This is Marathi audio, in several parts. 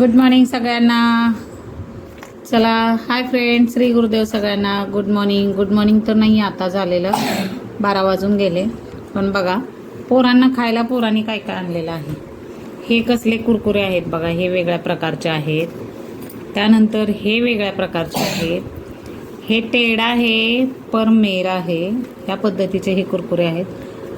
गुड मॉर्निंग सगळ्यांना. चला हाय फ्रेंड श्री गुरुदेव सगळ्यांना. गुड मॉर्निंग गुड मॉर्निंग तर नाही आता झालेलं. बारा वाजून गेले. पण बघा पोरांना खायला पोरांनी काय काय आणलेलं आहे? हे कसले कुरकुरे आहेत बघा हे वेगळ्या प्रकारचे आहेत. त्यानंतर हे वेगळ्या प्रकारचे आहेत. हे टेढा आहे पर मेर आहे. ह्या पद्धतीचे हे कुरकुरे आहेत.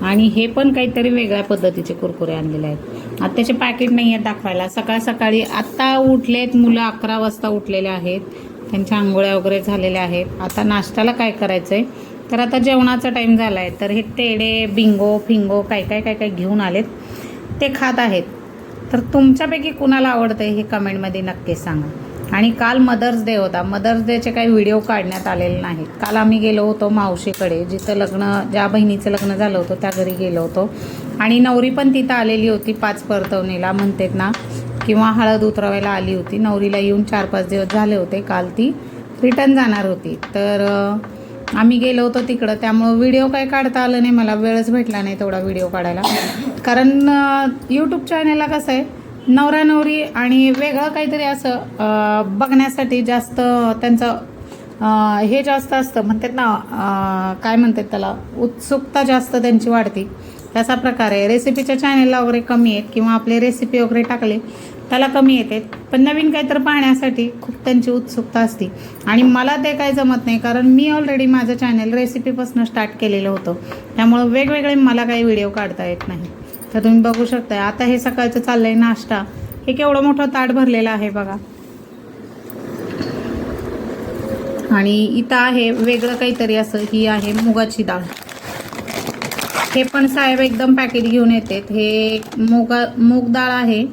आणि हे पण काहीतरी वेगळ्या पद्धतीचे कुरकुरे आणलेले आहेत. आत्ताचे पॅकेट नाही आहेत दाखवायला. सकाळ सकाळी आत्ता उठलेत मुलं अकरा वाजता उठलेले आहेत. त्यांच्या आंघोळ्या वगैरे झालेल्या आहेत. आता नाश्त्याला काय करायचं आहे तर आता जेवणाचा टाईम झाला आहे तर हे टेढे बिंगो फिंगो काय काय काय काय घेऊन आलेत. ते खात आहेत. तर तुमच्यापैकी कुणाला आवडतं हे कमेंटमध्ये नक्की सांगा. आणि काल मदर्स डे होता. मदर्स डेचे काही व्हिडिओ काढण्यात आलेले नाहीत. काल आम्ही गेलो होतो मावशीकडे जिथं लग्न ज्या बहिणीचं लग्न झालं होतं त्या घरी गेलो होतो. आणि नवरी पण तिथं आलेली होती पाच परतवणीला म्हणतात ना. किंवा हळद उतरवायला आली होती. नवरीला येऊन चार पाच दिवस झाले होते काल ती रिटर्न जाणार होती. तर आम्ही गेलो होतो तिकडं. त्यामुळं व्हिडिओ काय काढता आलं नाही. मला वेळच भेटला नाही तेवढा व्हिडिओ काढायला. कारण यूट्यूब चॅनलला कसं आहे नवरा नवरी आणि वेगळं काहीतरी असं बघण्यासाठी जास्त त्यांचं हे जास्त असतं. म्हणतात ना काय म्हणतात त्याला उत्सुकता जास्त त्यांची वाढते. तसा प्रकार आहे. रेसिपीच्या चॅनलला वगैरे कमी आहेत किंवा आपले रेसिपी वगैरे टाकले त्याला कमी येते. पण नवीन काहीतरी पाहण्यासाठी खूप त्यांची उत्सुकता असते. आणि मला ते काही जमत नाही कारण मी ऑलरेडी माझं चॅनल रेसिपीपासून स्टार्ट केलेलं होतं. त्यामुळं वेगवेगळे मला काही व्हिडिओ काढता येत नाही. तर तुम्ही बघू शकता आता हे सकाळचं चाललं आहे नाश्ता. हे केवढं मोठं ताट भरलेलं आहे बघा. आणि इथं आहे वेगळं काहीतरी असं. ही आहे मुगाची डाळ. हे पण साहेब एकदम पॅकेट घेऊन येतात. हे मुगा मूग डाळ आहे.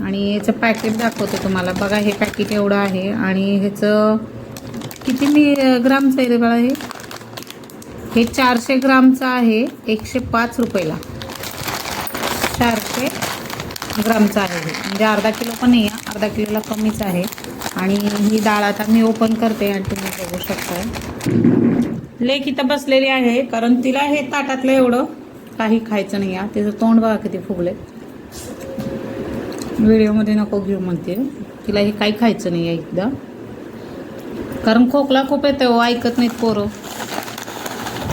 आणि याचं पॅकेट दाखवते तुम्हाला. बघा हे पॅकेट एवढं आहे. आणि ह्याचं किती मी ग्रामचं आहे रे बघा हे? हे चारशे ग्रामचं आहे. एकशे पाच रुपयाला. चारशे ग्रामचं आहे म्हणजे अर्धा किलो पण नाही आहे अर्धा किलोला कमीच आहे. आणि ही डाळ आता मी ओपन करते आणि तुम्ही बघू शकता लेख इथं बसलेली आहे कारण तिला हे ताटातलं एवढं काही खायचं नाही आहे. तिचं तोंड बघा किती फुगले. व्हिडिओमध्ये नको घेऊ म्हणते. तिला हे काही खायचं नाही आहे एकदा. कारण खोकला खूप येतो हो, ऐकत नाहीत पोरं.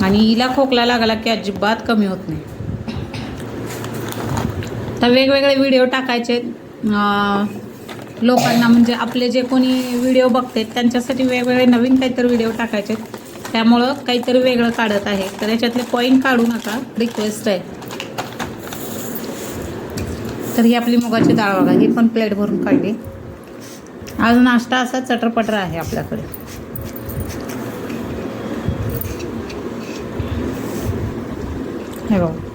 आणि हिला खोकला लागला की अजिबात कमी होत नाही. आता वेगवेगळे व्हिडिओ टाकायचे. लोकांना म्हणजे आपले जे कोणी व्हिडिओ बघतात त्यांच्यासाठी वेगवेगळे नवीन काहीतरी व्हिडिओ टाकायचे. त्यामुळं काहीतरी वेगळं काढत आहे. तर याच्यातले पॉईंट काढू नका. रिक्वेस्ट आहे. तर ही आपली मुगाची डाळ बघा. ही पण प्लेट भरून काढली. आज नाश्ता असा चटरपटर आहे आपल्याकडे. हे बघा.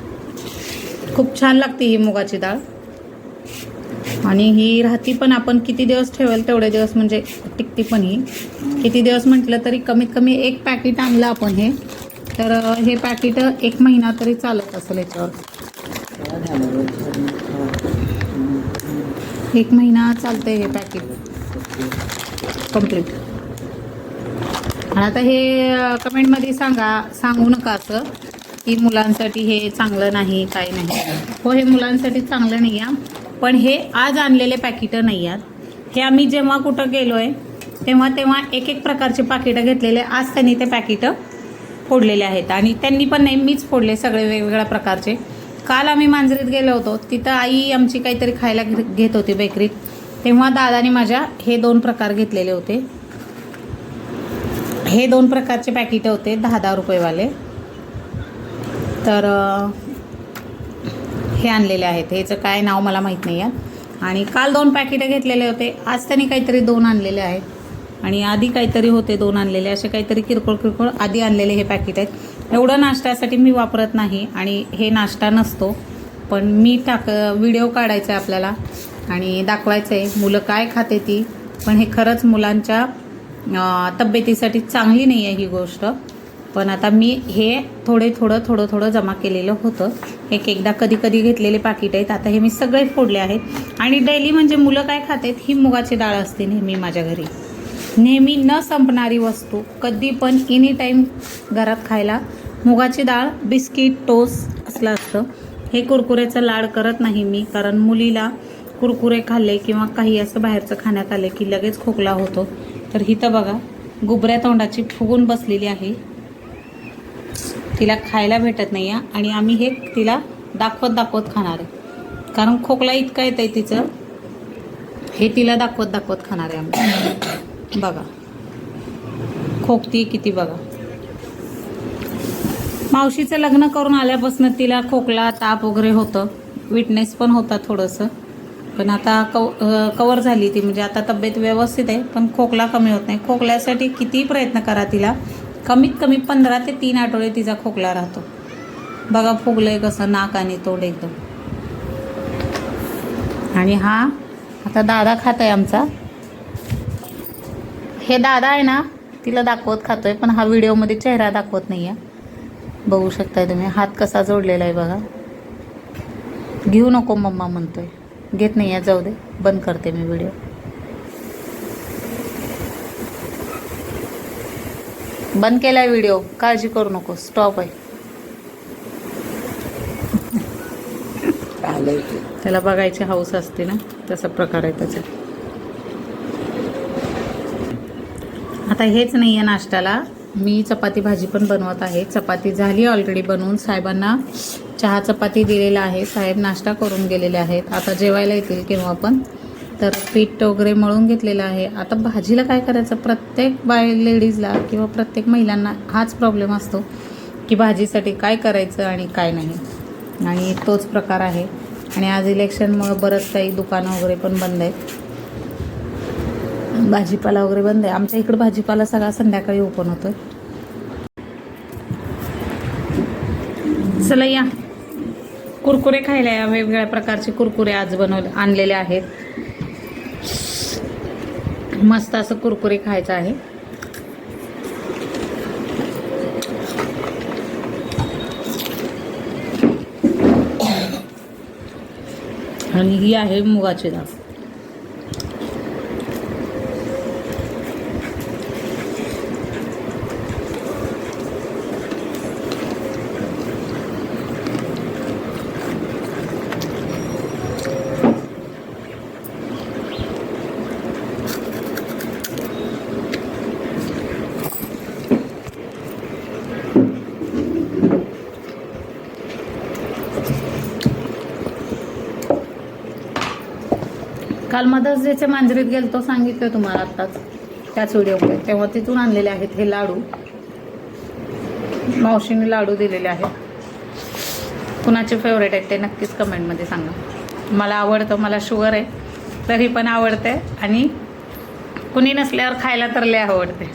खूप छान लागते ही मुगाची डाळ. आणि ही राहती पण आपण किती दिवस ठेवेल तेवढे दिवस म्हणजे टिकती पण ही. किती दिवस म्हटलं तरी कमीत कमी एक पॅकेट आणलं आपण हे. तर हे पॅकेट एक महिना तरी चालत असेल याच्यावर. एक महिना चालतंय हे पॅकेट. कंप्लीट आणि आता हे कमेंटमध्ये सांगा सांगू नका असं. की मुलांसाठी हे चांगलं नाही काय नाही. हो हे मुलांसाठी चांगलं नाही आहे. पण हे आज आणलेले पॅकिटं नाही आहेत. हे आम्ही जेव्हा कुठं गेलो आहे तेव्हा तेव्हा एक एक प्रकारचे पाकिटं घेतलेले आज त्यांनी ते पॅकिटं फोडलेले आहेत. आणि त्यांनी पण नाही मीच फोडले सगळे वेगवेगळ्या प्रकारचे. काल आम्ही मांजरीत गेलो होतो. तिथं आई आमची काहीतरी खायला घे- घेत होती बेकरीत. तेव्हा दादाने माझ्या हे दोन प्रकार घेतलेले होते. हे दोन प्रकारचे पॅकिटं होते दहा दहा रुपयेवाले. तर हे आणलेले आहेत. ह्याचं काय नाव मला माहीत नाही आहे. आणि काल दोन पॅकेटं घेतलेले होते. आज त्यांनी काहीतरी दोन आणलेले आहेत. आणि आधी काहीतरी होते दोन आणलेले. असे काहीतरी किरकोळ किरकोळ आधी आणलेले हे पॅकेट आहेत. एवढं नाश्त्यासाठी मी वापरत नाही आणि हे नाश्ता नसतो. पण मी टाक व्हिडिओ काढायचा आहे आपल्याला. आणि दाखवायचं आहे मुलं काय खाते ती. पण हे खरंच मुलांच्या तब्येतीसाठी चांगली नाही आहे ही गोष्ट. पण आता मी हे थोडे थोडं थोडं थोडं जमा केलेलं होतं. एक एकदा कधी कधी घेतलेले पाकिट आहेत. आता हे मी सगळे फोडले आहेत. आणि डेली म्हणजे मुलं काय खातात? ही मुगाची डाळ असते नेहमी माझ्या घरी. नेहमी न संपणारी वस्तू. कधी पण एनी टाईम घरात खायला मुगाची डाळ बिस्किट टोस्ट असलं असतं. हे कुरकुऱ्याचं लाड करत नाही मी. कारण मुलीला कुरकुरे खाल्ले किंवा काही असं बाहेरचं खाण्यात आले की लगेच खोकला होतो. तर हिथं बघा गुबऱ्या तोंडाची फुगून बसलेली आहे. तिला खायला भेटत नाही आहे आणि आम्ही हे तिला दाखवत दाखवत खाणार आहे. कारण खोकला इतका येत आहे तिचं. हे तिला दाखवत दाखवत खाणार आहे आम्ही. बघा. खोकती किती बघा. मावशीचं लग्न करून आल्यापासून तिला खोकला ताप वगैरे होतं. विटनेस पण होता थोडंसं. पण आता कव कवर झाली ती. म्हणजे आता तब्येत व्यवस्थित आहे पण खोकला कमी होत नाही. खोकल्यासाठी कितीही प्रयत्न करा तिला. कमीत कमी पंधरा ते तीन आठवडे तिचा खोकला राहतो. बघा फुगलंय कसं नाक आणि तोड एकदम. आणि हा आता दादा खात आहे आमचा. हे दादा आहे ना तिला दाखवत खातोय पण हा व्हिडिओमध्ये चेहरा दाखवत नाही आहे बघू शकताय तुम्ही हात कसा जोडलेला आहे बघा. घेऊ नको मम्मा म्हणतोय. घेत नाही आहे जाऊ दे बंद करते मी व्हिडिओ. बंद केला व्हिडिओ काळजी करू नको स्टॉप आहे. त्याला बघायची हाऊस असते ना तसा प्रकार आहे त्याचा. आता हेच नाही आहे नाश्त्याला. मी चपाती भाजी पण बनवत आहे. चपाती झाली ऑलरेडी बनवून. साहेबांना चहा चपाती दिलेला आहे. साहेब नाश्ता करून गेलेले आहेत. आता जेवायला येतील केव्हा पण. तर पीठ वगैरे मळून घेतलेलं आहे. आता भाजीला काय करायचं? प्रत्येक बाय लेडीजला किंवा प्रत्येक महिलांना हाच प्रॉब्लेम असतो की भाजीसाठी काय करायचं आणि काय नाही. आणि तोच प्रकार आहे. आणि आज इलेक्शनमुळं बरंच काही दुकानं वगैरे पण बंद आहेत. भाजीपाला वगैरे बंद आहे. आमच्या इकडं भाजीपाला सगळा संध्याकाळी ओपन होतोय. चला या. कुरकुरे खायला या. वेगवेगळ्या प्रकारचे कुरकुरे आज बनवले आणलेले आहेत. मस्त असं कुरकुरे खायचं आहे. आणि ही आहे मुगाची डाळ काल मदर्स डेच्या मांजरीत गेलतो सांगितलं तुम्हाला आत्ताच. त्याच व्हिडिओमध्ये तेव्हा तिथून आणलेले आहेत हे लाडू. मावशीने लाडू दिलेले आहेत. कुणाचे फेवरेट आहेत ते नक्कीच कमेंटमध्ये सांगा. मला आवडतं मला शुगर आहे तरी पण आवडते आणि कुणी नसल्यावर खायला तर लय आवडते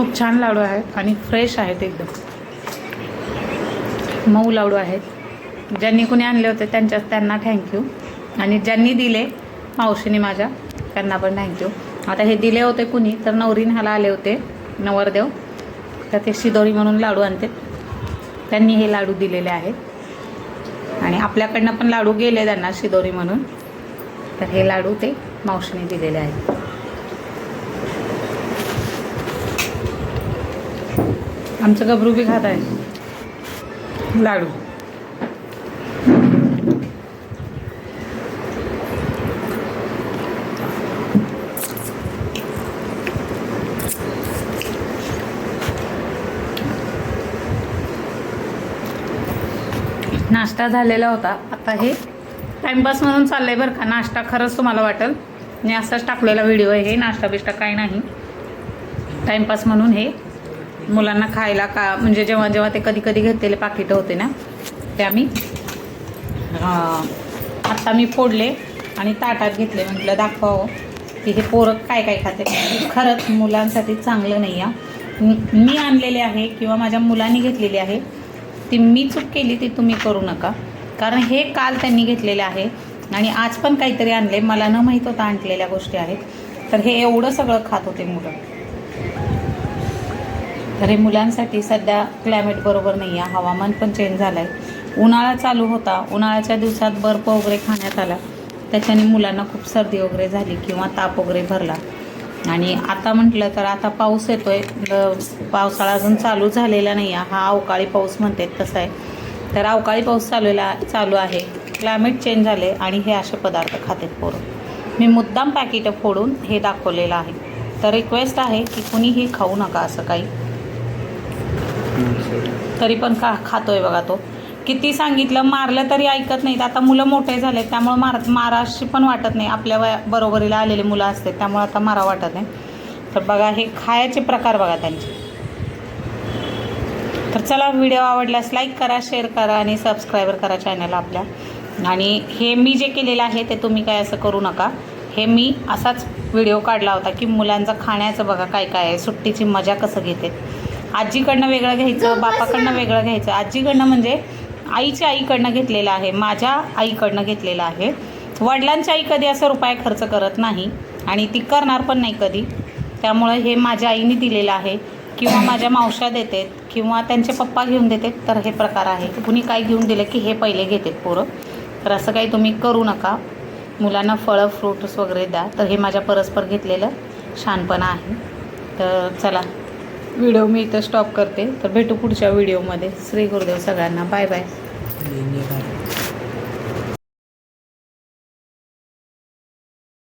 खूप छान लाडू आहेत आणि फ्रेश आहेत एकदम. मऊ लाडू आहेत. ज्यांनी कुणी आणले होते त्यांच्या त्यांना थँक्यू आणि ज्यांनी दिले मावशीने माझ्या त्यांना पण थँक्यू आता हे दिले होते कुणी तर नवरीन ह्याला आले होते नवरदेव. तर ते शिदोरी म्हणून लाडू आणते. त्यांनी हे लाडू दिलेले आहेत. आणि आपल्याकडनं पण लाडू गेले त्यांना शिदोरी म्हणून. तर हे लाडू ते मावशीने दिलेले आहेत. आमचं गबरू बी खात आहे. लाडू. नाश्ता झालेला होता. आता हे टाइमपास म्हणून चाललंय बरं का. नाश्ता खरंच तुम्हाला वाटेल. मी असाच टाकलेला व्हिडिओ आहे. हे नाश्ता बिष्टा काही नाही. टाईमपास म्हणून हे मुलांना खायला का म्हणजे जेव्हा जेव्हा ते कधी कधी घेतलेले पाकिटं होते ना ते आम्ही आत्ता मी फोडले आणि ताटात घेतले. म्हटलं दाखवावं की हे पोरं काय काय खाते. खरंच मुलांसाठी चांगलं नाही आहे मी- आणलेले आहे किंवा माझ्या मुलांनी घेतलेली आहे. ती मी चूक केली ती तुम्ही करू नका. कारण हे काल त्यांनी घेतलेले आहे आणि आज पण काहीतरी आणले. मला न माहीत होता आणलेल्या गोष्टी आहेत. तर हे एवढं सगळं खात होते मुलं. तर हे मुलांसाठी सध्या क्लायमेट बरोबर नाही आहे हवामान पण चेंज झालं आहे उन्हाळा चालू होता. उन्हाळ्याच्या दिवसात बर्फ वगैरे खाण्यात आला. त्याच्याने मुलांना खूप सर्दी वगैरे झाली किंवा ताप वगैरे भरला. आणि आता म्हटलं तर आता पाऊस येतोय. आहे पावसाळा अजून चालू झालेला नाही आहे हा अवकाळी पाऊस म्हणतात तसा आहे. तर अवकाळी पाऊस चालूला चालू आहे. क्लायमेट चेंज झाले आणि हे असे पदार्थ खातात पोरं. मी मुद्दाम पॅकेटं फोडून हे दाखवलेलं आहे. तर रिक्वेस्ट आहे की कुणीही खाऊ नका असं काही. तरी पण का आहे बघा तो. किती सांगितलं मारलं तरी ऐकत नाहीत. आता मुलं मोठे झाले त्यामुळं मार माराशी पण वाटत नाही. आपल्या वया बरोबरीला आलेले मुलं असते त्यामुळं आता मारा वाटत नाही. तर बघा हे खायचे प्रकार बघा त्यांचे. तर चला व्हिडिओ आवडल्यास लाईक करा शेअर करा आणि सबस्क्राईबर करा चॅनल आपल्या. आणि हे मी जे केलेलं आहे ते तुम्ही काय असं करू नका. हे मी असाच व्हिडिओ काढला होता की मुलांचं खाण्याचं बघा काय काय आहे. सुट्टीची मजा कसं घेते. आजीकडनं वेगळं घ्यायचं बापाकडनं वेगळं घ्यायचं. आजीकडनं म्हणजे आईच्या आईकडनं घेतलेलं आहे माझ्या आईकडनं घेतलेलं आहे. वडिलांची आई कधी असं रुपये खर्च करत नाही आणि ती करणार पण नाही कधी. त्यामुळं हे माझ्या आईने दिलेलं आहे. किंवा माझ्या मावश्या देतात किंवा त्यांचे पप्पा घेऊन देतात तर हे प्रकार आहे. कुणी काय घेऊन दिलं की हे पहिले घेतात पोरं. तर असं काही तुम्ही करू नका. मुलांना फळं फ्रूट्स वगैरे द्या. तर हे माझ्या परस्पर घेतलेलं छानपणा आहे. तर चला व्हिडिओ मी इथं स्टॉप करते. तर भेटू पुढच्या व्हिडिओमध्ये. श्री गुरुदेव सगळ्यांना. Bye bye